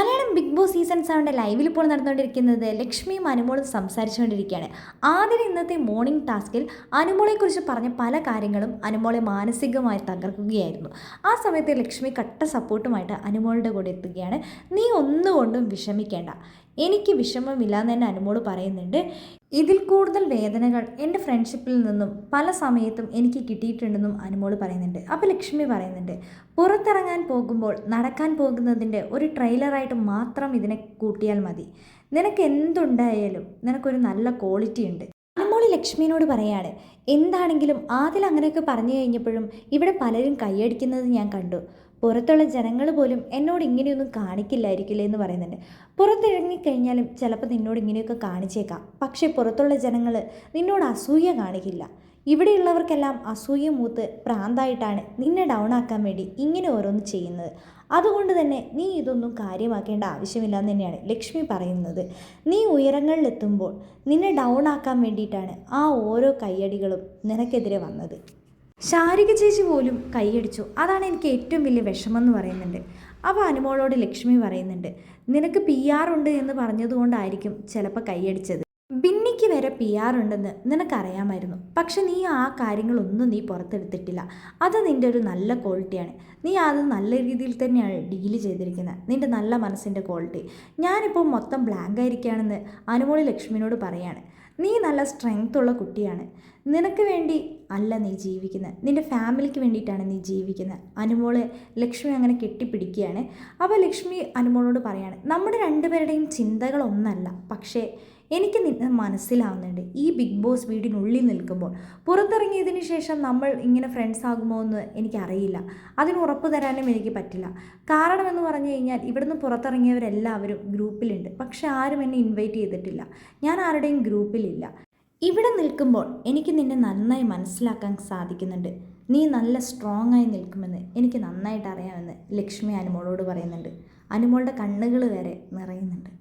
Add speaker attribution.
Speaker 1: Malayalam big boss season സെവന്റെ ലൈവിൽ ഇപ്പോൾ നടന്നുകൊണ്ടിരിക്കുന്നത് ലക്ഷ്മിയും അനുമോളും സംസാരിച്ചുകൊണ്ടിരിക്കുകയാണ്. ആദ്യം ഇന്നത്തെ മോർണിംഗ് ടാസ്കിൽ അനുമോളെക്കുറിച്ച് പറഞ്ഞ പല കാര്യങ്ങളും അനുമോളെ മാനസികമായി തകർക്കുകയായിരുന്നു. ആ സമയത്ത് ലക്ഷ്മി കട്ട സപ്പോർട്ടുമായിട്ട് അനുമോളുടെ കൂടെ എത്തുകയാണ്. നീ ഒന്നുകൊണ്ടും വിഷമിക്കേണ്ട. എനിക്ക് വിഷമമില്ല എന്ന് തന്നെ അനുമോട് പറയുന്നുണ്ട്. ഇതിൽ കൂടുതൽ വേദനകൾ എന്റെ ഫ്രണ്ട്ഷിപ്പിൽ നിന്നും പല സമയത്തും എനിക്ക് കിട്ടിയിട്ടുണ്ടെന്നും അനുമോട് പറയുന്നുണ്ട്. അപ്പോൾ ലക്ഷ്മി പറയുന്നുണ്ട് പുറത്തിറങ്ങാൻ പോകുമ്പോൾ നടക്കാൻ പോകുന്നതിന്റെ ഒരു ട്രെയിലറായിട്ട് മാത്രം ഇതിനെ കൂട്ടിയാൽ മതി. നിനക്ക് എന്തുണ്ടായാലും നിനക്കൊരു നല്ല ക്വാളിറ്റി ഉണ്ട്. അനുമോളി ലക്ഷ്മിയോട് പറയാണ് എന്താണെങ്കിലും ആദ്യം അങ്ങനെയൊക്കെ പറഞ്ഞു കഴിഞ്ഞപ്പോഴും ഇവിടെ പലരും കൈയടിക്കുന്നത് ഞാൻ കണ്ടു. പുറത്തുള്ള ജനങ്ങൾ പോലും എന്നോട് ഇങ്ങനെയൊന്നും കാണിക്കില്ലായിരിക്കില്ലേ എന്ന് പറയുന്നുണ്ട്. പുറത്തിറങ്ങിക്കഴിഞ്ഞാലും ചിലപ്പോൾ നിന്നോട് ഇങ്ങനെയൊക്കെ കാണിച്ചേക്കാം. പക്ഷേ പുറത്തുള്ള ജനങ്ങൾ നിന്നോട് അസൂയ കാണിക്കില്ല. ഇവിടെയുള്ളവർക്കെല്ലാം അസൂയ മൂത്ത് പ്രാന്തായിട്ടാണ് നിന്നെ ഡൗൺ ആക്കാൻ വേണ്ടി ഇങ്ങനെ ഓരോന്ന് ചെയ്യുന്നത്. അതുകൊണ്ട് തന്നെ നീ ഇതൊന്നും കാര്യമാക്കേണ്ട ആവശ്യമില്ല എന്ന് തന്നെയാണ് ലക്ഷ്മി പറയുന്നത്. നീ ഉയരങ്ങളിലെത്തുമ്പോൾ നിന്നെ ഡൗൺ ആക്കാൻ വേണ്ടിയിട്ടാണ് ആ ഓരോ കയ്യടികളും നിനക്കെതിരെ വന്നത്. ശാരിക ചേച്ചി പോലും കൈയടിച്ചു. അതാണ് എനിക്ക് ഏറ്റവും വലിയ വിഷമം എന്ന് പറയുന്നുണ്ട്. അപ്പോൾ അനുമോളോട് ലക്ഷ്മി പറയുന്നുണ്ട് നിനക്ക് പി ആർ ഉണ്ട് എന്ന് പറഞ്ഞതുകൊണ്ടായിരിക്കും ചിലപ്പോൾ കൈയടിച്ചത്. ബിന്നിക്ക് വരെ പി ആർ ഉണ്ടെന്ന് നിനക്കറിയാമായിരുന്നു. പക്ഷെ നീ ആ കാര്യങ്ങളൊന്നും നീ പുറത്തെടുത്തിട്ടില്ല. അത് നിന്റെ ഒരു നല്ല ക്വാളിറ്റിയാണ് നീ അത് നല്ല രീതിയിൽ തന്നെയാണ് ഡീൽ ചെയ്തിരിക്കുന്നത്. നിന്റെ നല്ല മനസ്സിന്റെ ക്വാളിറ്റി ഞാനിപ്പോൾ മൊത്തം ബ്ലാങ്ക് ആയിരിക്കുകയാണെന്ന് അനുമോളി ലക്ഷ്മിനോട് പറയാണ്. നീ നല്ല സ്ട്രെങ്ത് ഉള്ള കുട്ടിയാണ്. നിനക്ക് വേണ്ടി അല്ല നീ ജീവിക്കുന്നത് നിന്റെ ഫാമിലിക്ക് വേണ്ടിയിട്ടാണ് നീ ജീവിക്കുന്നത് അനുമോൾ ലക്ഷ്മി അങ്ങനെ കെട്ടിപ്പിടിക്കുകയാണ്. അപ്പോൾ ലക്ഷ്മി അനുമോളോട് പറയാണ് നമ്മുടെ രണ്ടുപേരുടെയും ചിന്തകളൊന്നല്ല. പക്ഷേ എനിക്ക് നിന്നെ മനസ്സിലാവുന്നുണ്ട്. ഈ ബിഗ് ബോസ് വീടിനുള്ളിൽ നിൽക്കുമ്പോൾ പുറത്തിറങ്ങിയതിന് ശേഷം നമ്മൾ ഇങ്ങനെ ഫ്രണ്ട്സ് ആകുമോ എന്ന് എനിക്കറിയില്ല. അതിന് ഉറപ്പ് തരാനും എനിക്ക് പറ്റില്ല. കാരണമെന്ന് പറഞ്ഞു കഴിഞ്ഞാൽ ഇവിടുന്ന് പുറത്തിറങ്ങിയവരെല്ലാവരും ഗ്രൂപ്പിലുണ്ട്. പക്ഷെ ആരും എന്നെ ഇൻവൈറ്റ് ചെയ്തിട്ടില്ല. ഞാൻ ആരുടെയും ഗ്രൂപ്പിലില്ല. ഇവിടെ നിൽക്കുമ്പോൾ എനിക്ക് നിന്നെ നന്നായി മനസ്സിലാക്കാൻ സാധിക്കുന്നുണ്ട്. നീ നല്ല സ്ട്രോങ് ആയി നിൽക്കുമെന്ന് എനിക്ക് നന്നായിട്ട് അറിയാമെന്ന് ലക്ഷ്മി അനുമോളോട് പറയുന്നുണ്ട്. അനുമോളുടെ കണ്ണുകൾ വരെ നിറയുന്നുണ്ട്.